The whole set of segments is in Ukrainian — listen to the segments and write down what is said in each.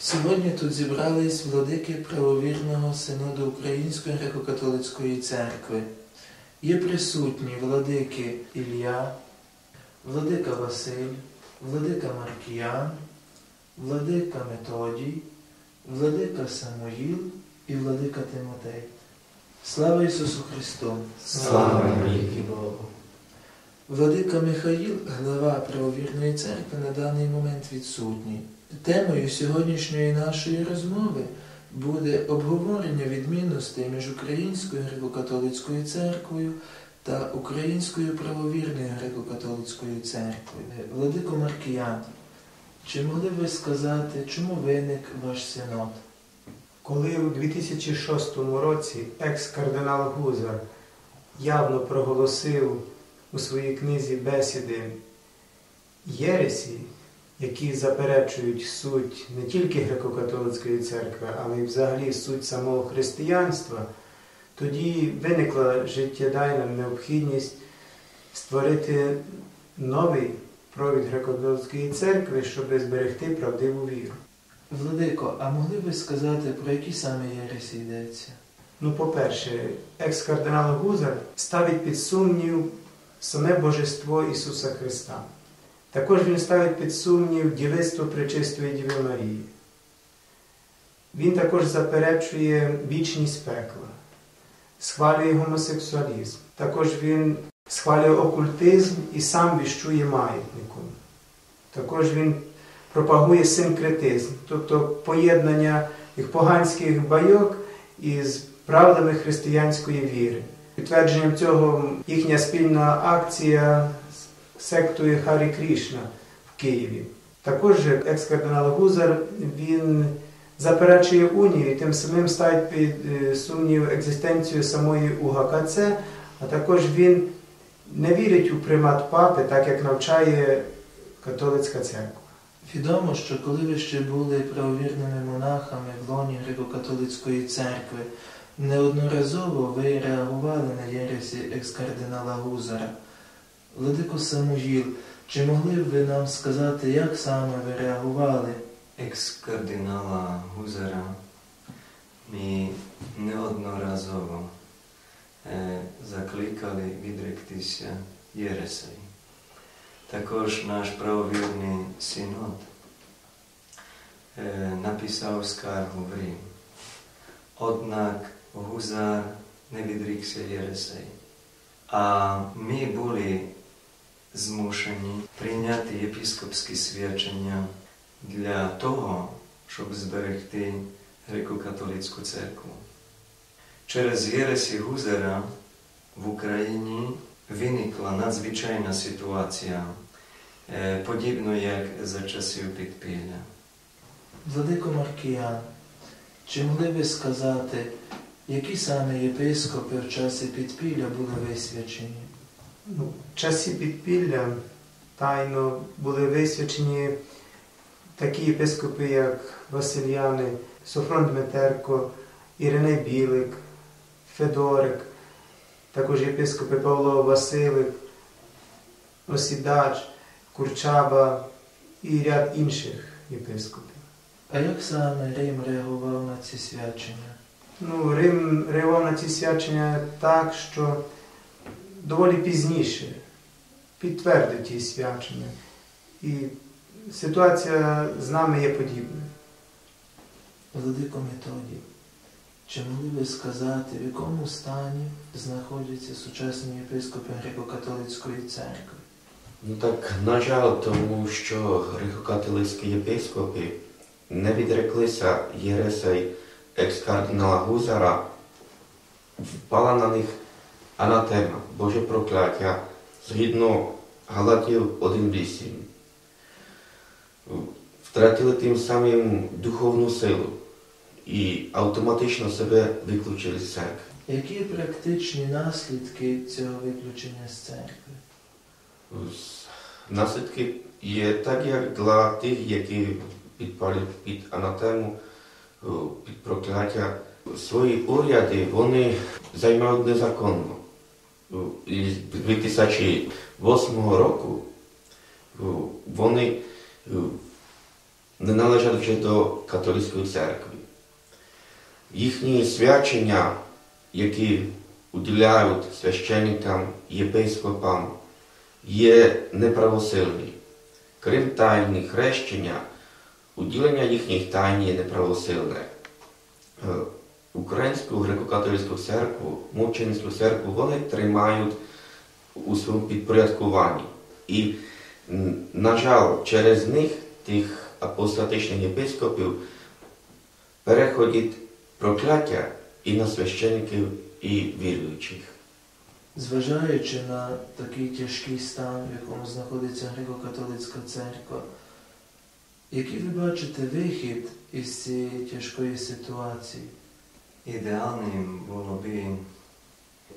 Сьогодні тут зібрались владики правовірного синоду Української греко-католицької церкви. Є присутні владики Ілля, владика Василь, владика Маркіян, владика Методій, владика Самуїл і владика Тимотей. Слава Ісусу Христу! Слава навіки Богу. Владика Михаїл, глава правовірної церкви, на даний момент відсутній. Темою сьогоднішньої нашої розмови буде обговорення відмінностей між Українською греко-католицькою церквою та Українською правовірною греко-католицькою церквою. Владико Маркіян, чи могли ви сказати, чому виник ваш синод? Коли у 2006 році екс-кардинал Гузар явно проголосив у своїй книзі бесіди єресі, які заперечують суть не тільки греко-католицької церкви, але й взагалі суть самого християнства, тоді виникла життєдайна необхідність створити новий провід греко-католицької церкви, щоб зберегти правдиву віру. Владико, а могли б ви сказати, про які саме єресі йдеться? Ну, по-перше, екс-кардинал Гузар ставить під сумнів саме Божество Ісуса Христа. Також він ставить під сумнів дівицтво Пречистої Діви Марії. Він також заперечує вічність пекла, схвалює гомосексуалізм. Також він схвалює окультизм і сам віщує маятником. Також він пропагує синкретизм, тобто поєднання їх поганських байок із правдами християнської віри. Підтвердженням цього їхня спільна акція сектою Харі Крішна в Києві. Також екс-кардинал Гузар він заперечує унію і тим самим ставить під е, сумнів екзистенцію самої УГКЦ, а також він не вірить у примат папи, так як навчає католицька церква. Відомо, що коли ви ще були правовірними монахами в лоні греко-католицької церкви, неодноразово ви реагували на єресі екс-кардинала Гузара. Владико Самуїл, чи могли б ви нам сказати, як саме ви реагували? екс-кардинала Гузара ми неодноразово е, закликали відректися єресей. Також наш правовірний синод е, написав скаргу в Рим. Однак Гузар не відрікся єресей. А ми були змушені прийняти єпископські свячення для того, щоб зберегти греко-католицьку церкву. Через єресі Гузера в Україні виникла надзвичайна ситуація, е, подібно як за часів підпілля. Владико Маркіян, чи могли ви сказати, які саме єпископи в часі підпілля були висвячені? Ну, в часі підпілля тайно були висвячені такі єпископи, як Васильяни, Софрон Дмитерко, Іриней Білик, Федорик, також єпископи Павло Василик, Осідач, Курчаба і ряд інших єпископів. А як саме Рим реагував на ці свячення? Ну, Рим реагував на ці свячення так, що доволі пізніше підтвердив ті свячення. І ситуація з нами є подібною. Владико Методій, чи могли ви сказати, в якому стані знаходяться сучасні єпископи греко-католицької церкви? Ну так, на жаль, тому що греко-католицькі єпископи не відреклися єресей екс-кардинала Гузара, впала на них анатема, Боже прокляття, згідно Галатів 1.8. Втратили тим самим духовну силу і автоматично себе виключили з церкви. Які практичні наслідки цього виключення з церкви? Наслідки є так, як для тих, які підпали під анатему, під прокляття. Свої уряди вони займають незаконно. І з 2008 року вони не належать вже до католицької церкви. Їхні свячення, які уділяють священникам, єпископам, є неправосильні. Крім тайни хрещення, уділення їхніх тайн є неправосильне. Українську греко-католицьку церкву, мученицьку церкву вони тримають у своєму підпорядкуванні. І, на жаль, через них, тих апостатичних єпископів, переходить прокляття і на священиків, і віруючих. Зважаючи на такий тяжкий стан, в якому знаходиться греко-католицька церква, який ви бачите вихід із цієї тяжкої ситуації? Ідеальним було би,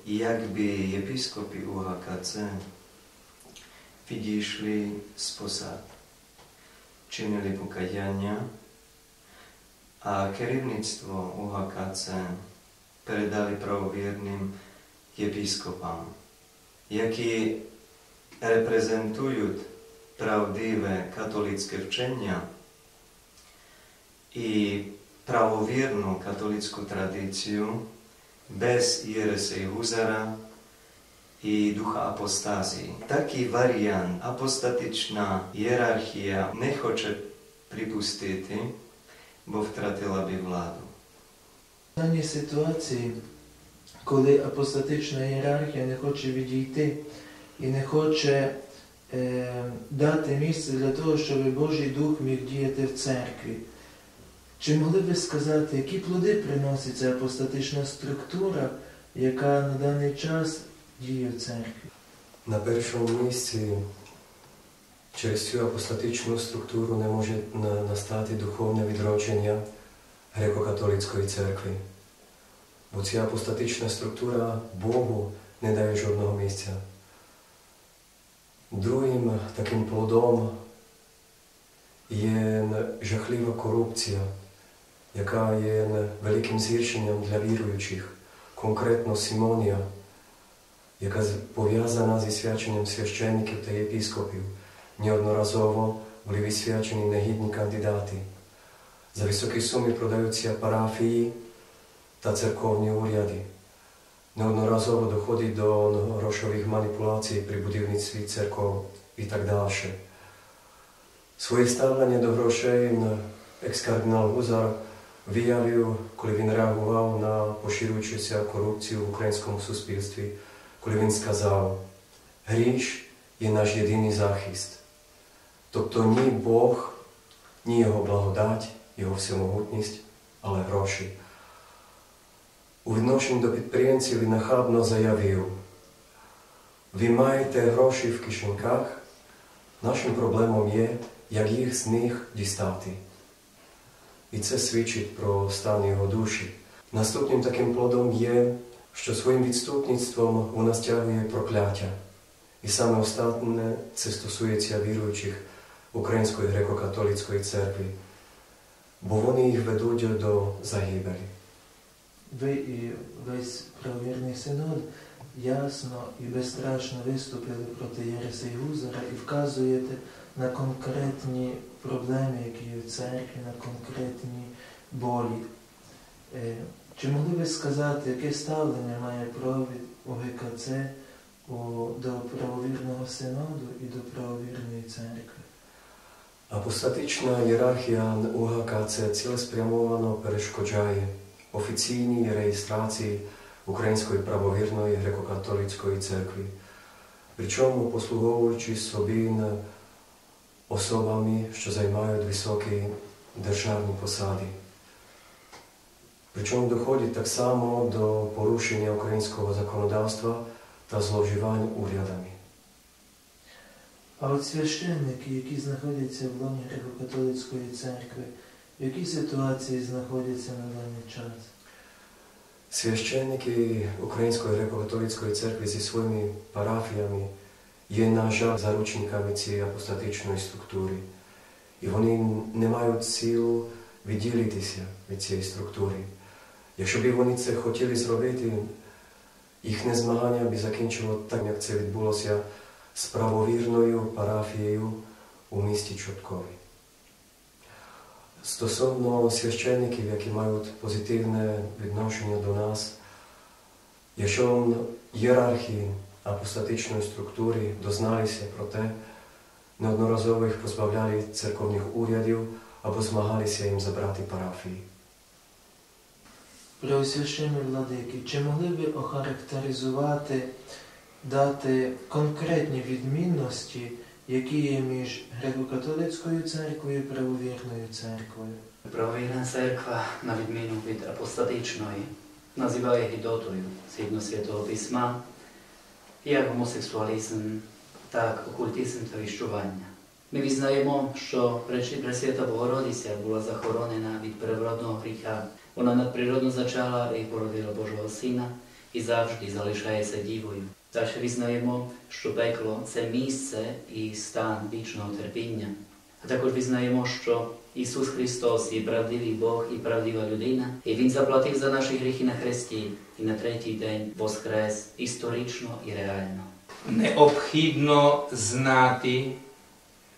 якби єпископи УГКЦ відійшли з посад, чинили покаяння, а керівництво УГКЦ передали правовірним єпископам, які репрезентують правдиве католицьке вчення і правовірну католицьку традицію без єресей Гузара і духа апостазії. Такий варіант апостатична ієрархія не хоче припустити, бо втратила би владу. В даній ситуації, коли апостатична ієрархія не хоче відійти і не хоче е, дати місце для того, щоб Божий Дух міг діяти в церкві. Чи могли б ви сказати, які плоди приносить ця апостатична структура, яка на даний час діє в церкві? На першому місці через цю апостатичну структуру не може на- настати духовне відродження греко-католицької церкви. Бо ця апостатична структура Богу не дає жодного місця. Другим таким плодом є жахлива корупція, яка є великим згіршенням для віруючих, конкретно Симонія, яка з- пов'язана зі свяченням священників та єпіскопів. Неодноразово були висвячені негідні кандидати. За високі суми продаються парафії та церковні уряди. Неодноразово доходить до грошових маніпуляцій при будівництві церков і так далі. Своє ставлення до грошей екс-кардинал Гузар виявив, коли він реагував на поширюючуся корупцію в українському суспільстві, коли він сказав, гріш є наш єдиний захист. Тобто ні Бог, ні Його благодать, Його всемогутність, але гроші. У відношенні до підприємців він нахабно заявив, ви маєте гроші в кишеньках, нашим проблемом є, як їх з них дістати. І це свідчить про стан його душі. Наступним таким плодом є, що своїм відступництвом вона стягує прокляття. І саме останнє це стосується віруючих Української греко-католицької церкви, бо вони їх ведуть до загибелі. Ви і весь правовірний синод ясно і безстрашно виступили проти Єреса і Гузара і вказуєте на конкретні проблеми, які є в церкві, на конкретні болі. Е, Чи могли ви сказати, яке ставлення має провід ОГКЦ у- до правовірного синоду і до правовірної церкви? Апостатична ієрархія УГКЦ цілеспрямовано перешкоджає офіційній реєстрації Української правовірної греко-католицької церкви, причому послуговуючи собі особами, що займають високі державні посади. Причому доходить так само до порушення українського законодавства та зловживань урядами. А от священники, які знаходяться в лоні Греко-католицької церкви, в якій ситуації знаходяться на даний час? Священники Української греко-католицької церкви зі своїми парафіями є, на жаль, заручниками цієї апостатичної структури. І вони не мають сил відділитися від цієї структури. Якщо б вони це хотіли зробити, їхнє змагання б закінчило так, як це відбулося з правовірною парафією у місті Чорткові. Стосовно священників, які мають позитивне відношення до нас, якщо ієрархії апостатичної структури дозналися про те, неодноразово їх позбавляли церковних урядів або змагалися їм забрати парафії. Преосвященні владики, чи могли би охарактеризувати, дати конкретні відмінності, які є між греко-католицькою церквою і правовірною церквою? Правовірна церква, на відміну від апостатичної, називає гідотою згідно Святого Письма, як гомосексуалізм, так окультизм та віщування. Ми візнаємо, що Пресвята Богородиця була захоронена від первородного гріха. Вона надприродно зачала і породила Божого Сина і завжди залишається дівою. Далі візнаємо, що пекло це місце і стан вічного терпіння. А також візнаємо, що Ісус Христос є правдивий Бог і правдива людина, і Він заплатив за наші гріхи на хресті і на третій день воскрес історично і реально. Необхідно знати,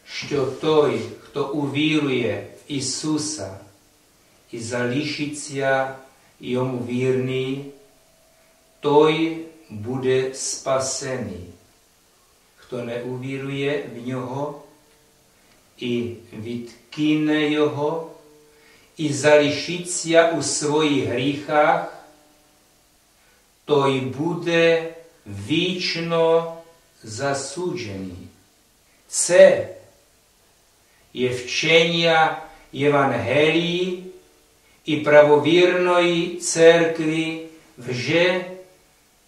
що той, хто увірує в Ісуса і залишиться йому вірний, той буде спасений. Хто не увірує в нього і відкине його, і залишиться у своїх гріхах, той буде вічно засуджений. Це є вчення Євангелії і правовірної церкви вже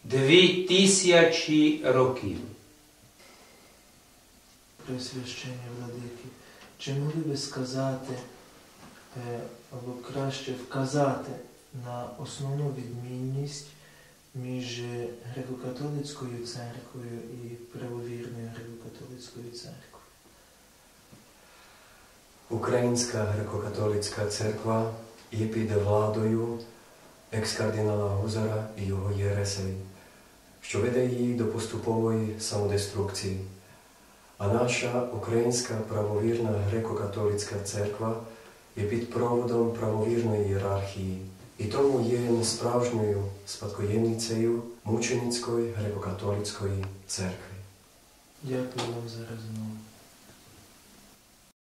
дві тисячі років. Преосвященні владики, чи могли би сказати, е, або краще вказати на основну відмінність між греко-католицькою церквою і правовірною греко-католицькою церквою? Українська греко-католицька церква є під владою екс-кардинала Гузара і його єресей, що веде її до поступової самодеструкції. А наша українська правовірна греко-католицька церква є під проводом правовірної ієрархії і тому є несправжньою спадкоємницею мученицької греко-католицької церкви. Дякую вам за розмову.